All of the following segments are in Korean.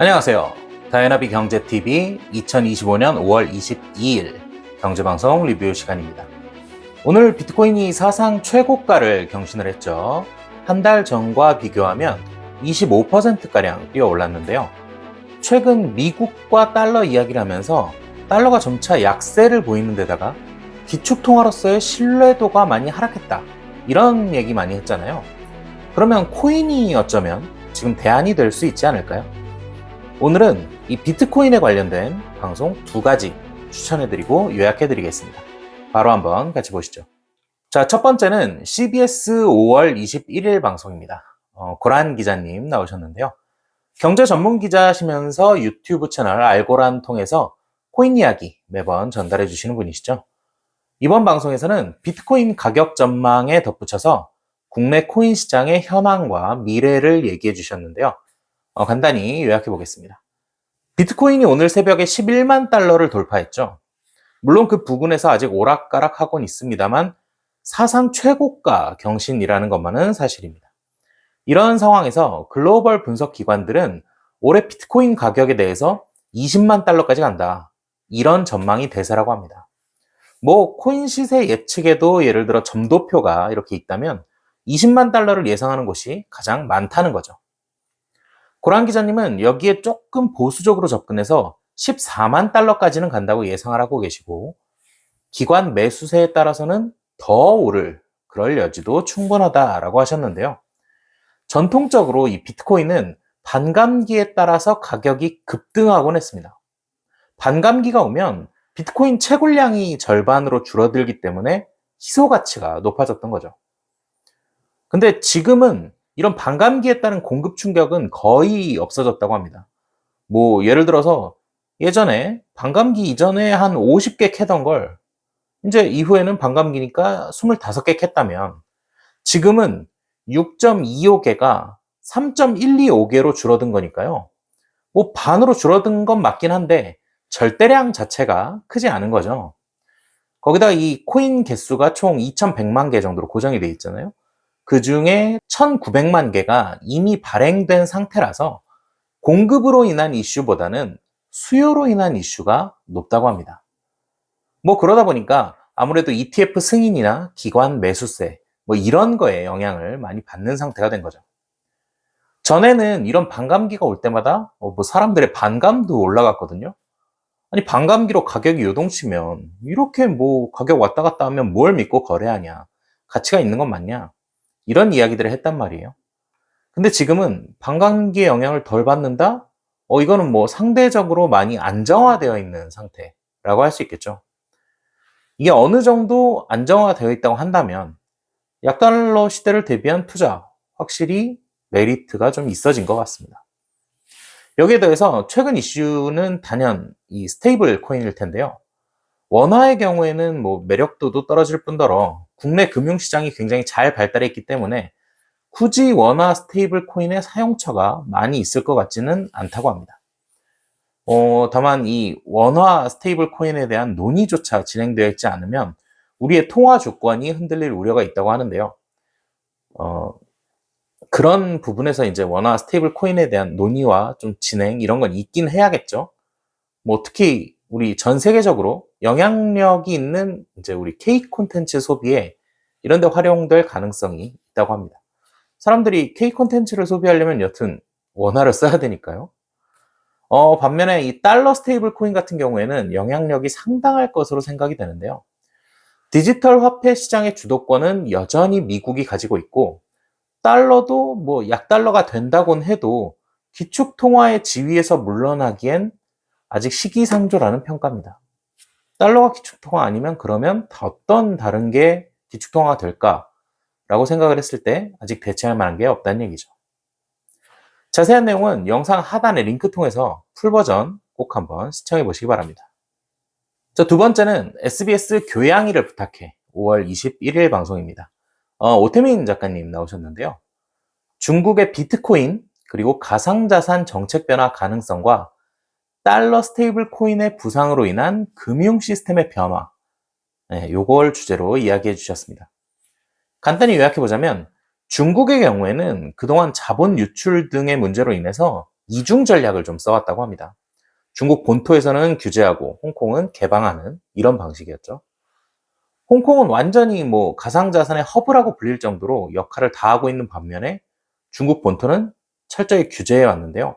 안녕하세요. 다이나비 경제TV 2025년 5월 22일 경제방송 리뷰 시간입니다. 오늘 비트코인이 사상 최고가를 경신을 했죠. 한 달 전과 비교하면 25%가량 뛰어 올랐는데요. 최근 미국과 달러 이야기를 하면서 달러가 점차 약세를 보이는 데다가 기축통화로서의 신뢰도가 많이 하락했다. 이런 얘기 많이 했잖아요. 그러면 코인이 어쩌면 지금 대안이 될 수 있지 않을까요? 오늘은 이 비트코인에 관련된 방송 두 가지 추천해드리고 요약해드리겠습니다. 바로 한번 같이 보시죠. 자, 첫 번째는 CBS 5월 21일 방송입니다. 어, 고란 기자님 나오셨는데요. 경제 전문 기자시면서 유튜브 채널 알고란 통해서 코인 이야기 매번 전달해 주시는 분이시죠. 이번 방송에서는 비트코인 가격 전망에 덧붙여서 국내 코인 시장의 현황과 미래를 얘기해 주셨는데요. 어, 간단히 요약해 보겠습니다. 비트코인이 오늘 새벽에 11만 달러를 돌파했죠. 물론 그 부근에서 아직 오락가락하곤 있습니다만 사상 최고가 경신이라는 것만은 사실입니다. 이런 상황에서 글로벌 분석 기관들은 올해 비트코인 가격에 대해서 20만 달러까지 간다. 이런 전망이 대세라고 합니다. 뭐 코인 시세 예측에도 예를 들어 점도표가 이렇게 있다면 20만 달러를 예상하는 곳이 가장 많다는 거죠. 고란 기자님은 여기에 조금 보수적으로 접근해서 14만 달러까지는 간다고 예상을 하고 계시고 기관 매수세에 따라서는 더 오를 그럴 여지도 충분하다라고 하셨는데요. 전통적으로 이 비트코인은 반감기에 따라서 가격이 급등하곤 했습니다. 반감기가 오면 비트코인 채굴량이 절반으로 줄어들기 때문에 희소 가치가 높아졌던 거죠. 근데 지금은 이런 반감기에 따른 공급 충격은 거의 없어졌다고 합니다. 뭐 예를 들어서 예전에 반감기 이전에 한 50개 캐던 걸 이제 이후에는 반감기니까 25개 캤다면 지금은 6.25개가 3.125개로 줄어든 거니까요. 뭐 반으로 줄어든 건 맞긴 한데 절대량 자체가 크지 않은 거죠. 거기다 이 코인 개수가 총 2,100만 개 정도로 고정이 돼 있잖아요. 그 중에 1,900만 개가 이미 발행된 상태라서 공급으로 인한 이슈보다는 수요로 인한 이슈가 높다고 합니다. 뭐 그러다 보니까 아무래도 ETF 승인이나 기관 매수세 뭐 이런 거에 영향을 많이 받는 상태가 된 거죠. 전에는 이런 반감기가 올 때마다 뭐 사람들의 반감도 올라갔거든요. 아니 반감기로 가격이 요동치면 이렇게 뭐 가격 왔다 갔다 하면 뭘 믿고 거래하냐 가치가 있는 건 맞냐 이런 이야기들을 했단 말이에요. 근데 지금은 반감기의 영향을 덜 받는다? 어 이거는 뭐 상대적으로 많이 안정화되어 있는 상태라고 할 수 있겠죠. 이게 어느 정도 안정화되어 있다고 한다면 약달러 시대를 대비한 투자 확실히 메리트가 좀 있어진 것 같습니다. 여기에 더해서 최근 이슈는 단연 이 스테이블 코인일 텐데요. 원화의 경우에는 뭐 매력도도 떨어질 뿐더러 국내 금융시장이 굉장히 잘 발달해 있기 때문에 굳이 원화 스테이블 코인의 사용처가 많이 있을 것 같지는 않다고 합니다. 어, 다만 이 원화 스테이블 코인에 대한 논의조차 진행되어 있지 않으면 우리의 통화 주권이 흔들릴 우려가 있다고 하는데요. 어, 그런 부분에서 이제 원화 스테이블 코인에 대한 논의와 좀 진행 이런 건 있긴 해야겠죠. 뭐 특히 우리 전 세계적으로 영향력이 있는 이제 우리 K 콘텐츠 소비에 이런 데 활용될 가능성이 있다고 합니다. 사람들이 K 콘텐츠를 소비하려면 여튼 원화를 써야 되니까요. 어, 반면에 이 달러 스테이블 코인 같은 경우에는 영향력이 상당할 것으로 생각이 되는데요. 디지털 화폐 시장의 주도권은 여전히 미국이 가지고 있고 달러도 뭐 약달러가 된다곤 해도 기축 통화의 지위에서 물러나기엔 아직 시기상조라는 평가입니다. 달러가 기축 통화 아니면 그러면 어떤 다른 게 기축 통화가 될까라고 생각을 했을 때 아직 대체할 만한 게 없다는 얘기죠. 자세한 내용은 영상 하단의 링크 통해서 풀 버전 꼭 한번 시청해 보시기 바랍니다. 자, 두 번째는 SBS 교양이를 부탁해 5월 21일 방송입니다. 어, 오태민 작가님 나오셨는데요. 중국의 비트코인 그리고 가상자산 정책 변화 가능성과 달러 스테이블 코인의 부상으로 인한 금융 시스템의 변화 네, 요걸 주제로 이야기해 주셨습니다. 간단히 요약해 보자면 중국의 경우에는 그동안 자본 유출 등의 문제로 인해서 이중 전략을 좀 써왔다고 합니다. 중국 본토에서는 규제하고 홍콩은 개방하는 이런 방식이었죠. 홍콩은 완전히 뭐 가상자산의 허브라고 불릴 정도로 역할을 다하고 있는 반면에 중국 본토는 철저히 규제해 왔는데요.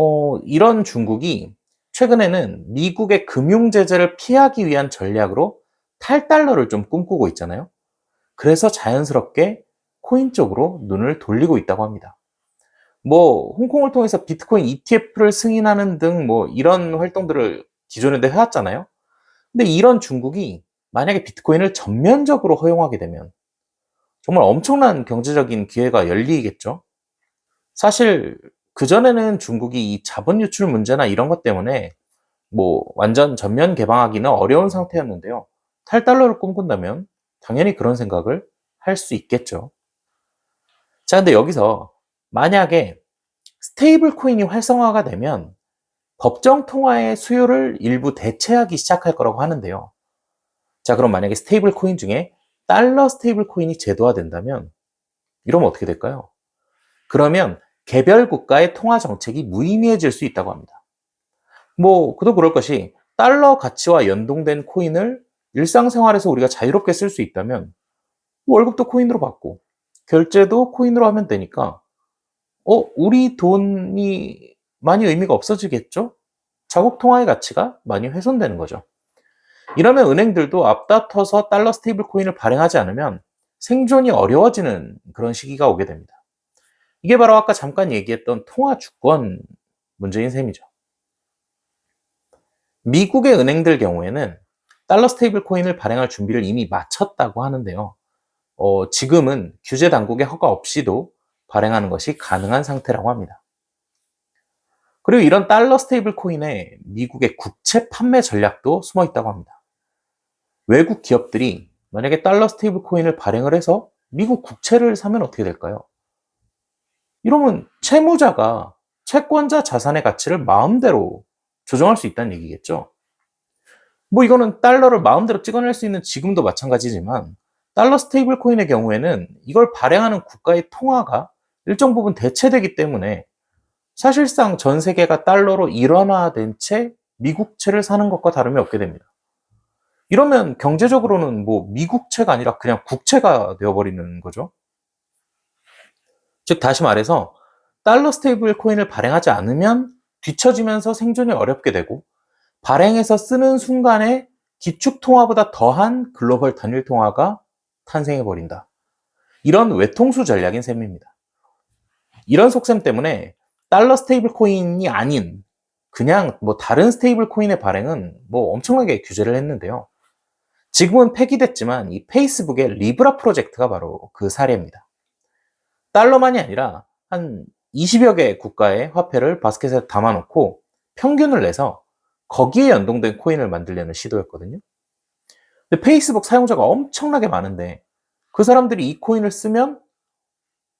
어, 이런 중국이 최근에는 미국의 금융 제재를 피하기 위한 전략으로 탈달러를 좀 꿈꾸고 있잖아요. 그래서 자연스럽게 코인 쪽으로 눈을 돌리고 있다고 합니다. 뭐 홍콩을 통해서 비트코인 ETF를 승인하는 등 뭐 이런 활동들을 기존에도 해왔잖아요. 근데 이런 중국이 만약에 비트코인을 전면적으로 허용하게 되면 정말 엄청난 경제적인 기회가 열리겠죠. 사실 그전에는 중국이 이 자본 유출 문제나 이런 것 때문에 뭐 완전 전면 개방하기는 어려운 상태였는데요. 탈달러를 꿈꾼다면 당연히 그런 생각을 할 수 있겠죠. 자, 근데 여기서 만약에 스테이블 코인이 활성화가 되면 법정 통화의 수요를 일부 대체하기 시작할 거라고 하는데요. 자, 그럼 만약에 스테이블 코인 중에 달러 스테이블 코인이 제도화된다면 이러면 어떻게 될까요? 그러면 개별 국가의 통화 정책이 무의미해질 수 있다고 합니다. 뭐, 그도 그럴 것이 달러 가치와 연동된 코인을 일상생활에서 우리가 자유롭게 쓸 수 있다면 월급도 코인으로 받고 결제도 코인으로 하면 되니까 어, 우리 돈이 많이 의미가 없어지겠죠? 자국 통화의 가치가 많이 훼손되는 거죠. 이러면 은행들도 앞다퉈서 달러 스테이블 코인을 발행하지 않으면 생존이 어려워지는 그런 시기가 오게 됩니다. 이게 바로 아까 잠깐 얘기했던 통화 주권 문제인 셈이죠. 미국의 은행들 경우에는 달러 스테이블 코인을 발행할 준비를 이미 마쳤다고 하는데요. 어, 지금은 규제 당국의 허가 없이도 발행하는 것이 가능한 상태라고 합니다. 그리고 이런 달러 스테이블 코인에 미국의 국채 판매 전략도 숨어 있다고 합니다. 외국 기업들이 만약에 달러 스테이블 코인을 발행을 해서 미국 국채를 사면 어떻게 될까요? 이러면 채무자가 채권자 자산의 가치를 마음대로 조정할 수 있다는 얘기겠죠. 뭐 이거는 달러를 마음대로 찍어낼 수 있는 지금도 마찬가지지만 달러 스테이블 코인의 경우에는 이걸 발행하는 국가의 통화가 일정 부분 대체되기 때문에 사실상 전 세계가 달러로 일원화된 채 미국채를 사는 것과 다름이 없게 됩니다. 이러면 경제적으로는 뭐 미국채가 아니라 그냥 국채가 되어버리는 거죠. 즉 다시 말해서 달러 스테이블 코인을 발행하지 않으면 뒤처지면서 생존이 어렵게 되고 발행해서 쓰는 순간에 기축 통화보다 더한 글로벌 단일 통화가 탄생해 버린다. 이런 외통수 전략인 셈입니다. 이런 속셈 때문에 달러 스테이블 코인이 아닌 그냥 뭐 다른 스테이블 코인의 발행은 뭐 엄청나게 규제를 했는데요. 지금은 폐기됐지만 이 페이스북의 리브라 프로젝트가 바로 그 사례입니다. 달러만이 아니라 한 20여 개 국가의 화폐를 바스켓에 담아놓고 평균을 내서 거기에 연동된 코인을 만들려는 시도였거든요. 근데 페이스북 사용자가 엄청나게 많은데 그 사람들이 이 코인을 쓰면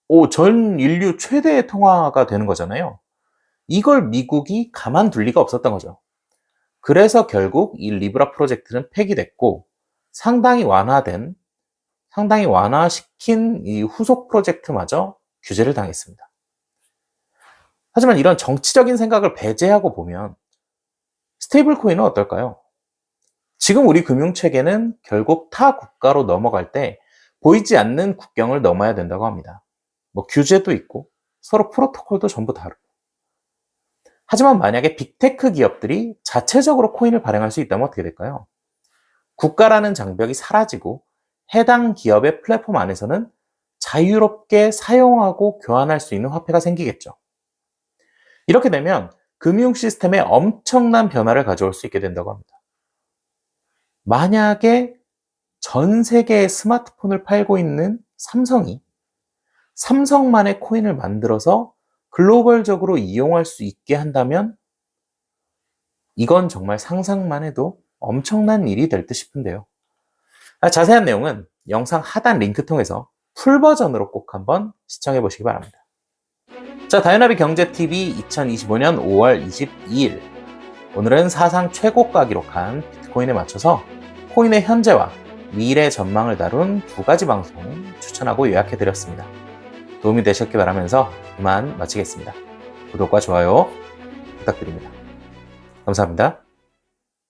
오, 전 인류 최대의 통화가 되는 거잖아요. 이걸 미국이 가만둘 리가 없었던 거죠. 그래서 결국 이 리브라 프로젝트는 폐기됐고 상당히 완화된 상당히 완화시킨 이 후속 프로젝트마저 규제를 당했습니다. 하지만 이런 정치적인 생각을 배제하고 보면 스테이블 코인은 어떨까요? 지금 우리 금융체계는 결국 타 국가로 넘어갈 때 보이지 않는 국경을 넘어야 된다고 합니다. 뭐 규제도 있고 서로 프로토콜도 전부 다르고. 하지만 만약에 빅테크 기업들이 자체적으로 코인을 발행할 수 있다면 어떻게 될까요? 국가라는 장벽이 사라지고 해당 기업의 플랫폼 안에서는 자유롭게 사용하고 교환할 수 있는 화폐가 생기겠죠. 이렇게 되면 금융 시스템에 엄청난 변화를 가져올 수 있게 된다고 합니다. 만약에 전 세계의 스마트폰을 팔고 있는 삼성이 삼성만의 코인을 만들어서 글로벌적으로 이용할 수 있게 한다면 이건 정말 상상만 해도 엄청난 일이 될 듯 싶은데요. 아, 자세한 내용은 영상 하단 링크 통해서 풀 버전으로 꼭 한번 시청해 보시기 바랍니다. 자, 다이나비 경제TV 2025년 5월 22일. 오늘은 사상 최고가 기록한 비트코인에 맞춰서 코인의 현재와 미래 전망을 다룬 두 가지 방송 추천하고 요약해 드렸습니다. 도움이 되셨길 바라면서 그만 마치겠습니다. 구독과 좋아요 부탁드립니다. 감사합니다.